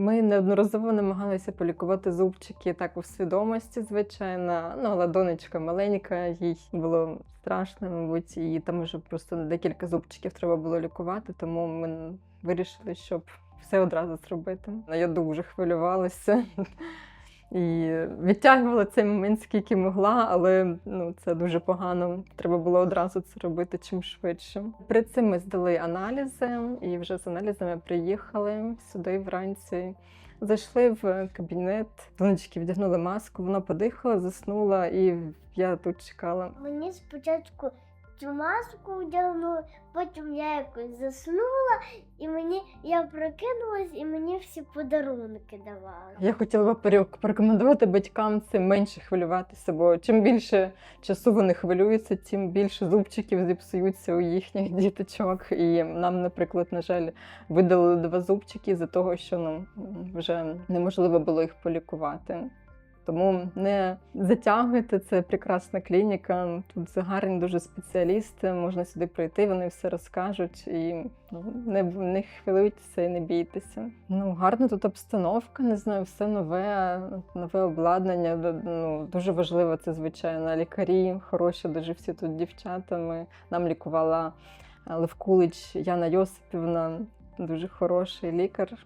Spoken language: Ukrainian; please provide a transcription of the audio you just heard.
Ми неодноразово намагалися полікувати зубчики так у свідомості, звичайно. Ну, але донечка маленька, їй було страшно, мабуть, і там вже просто декілька зубчиків треба було лікувати, тому ми вирішили, щоб все одразу зробити. Я дуже хвилювалася. І відтягувала цей момент скільки могла, але ну це дуже погано. Треба було одразу це робити чим швидше. При цим ми здали аналізи, і вже з аналізами приїхали сюди вранці. Зайшли в кабінет, донечки вдягнули маску, вона подихала, заснула, і я тут чекала. Мені спочатку цю маску вдягнули, потім я якось заснула, і мені я прокинулась, і мені всі подарунки давали. Я хотіла б порек- порекомендувати батькам цим менше хвилюватися, бо чим більше часу вони хвилюються, тим більше зубчиків зіпсуються у їхніх діточок. І нам, наприклад, на жаль, видалили два зубчики за того, що ну вже неможливо було їх полікувати. Тому не затягуйте, це прекрасна клініка. Тут гарні дуже спеціалісти. Можна сюди прийти, вони все розкажуть і ну, не, не хвилюйтеся і не бійтеся. Ну, гарна тут обстановка, не знаю, все нове, нове обладнання. Ну, дуже важливо це, звичайно. Лікарі хороші, дуже всі тут дівчата. Ми, нам лікувала е, Левкулич Яна Йосипівна, дуже хороший лікар.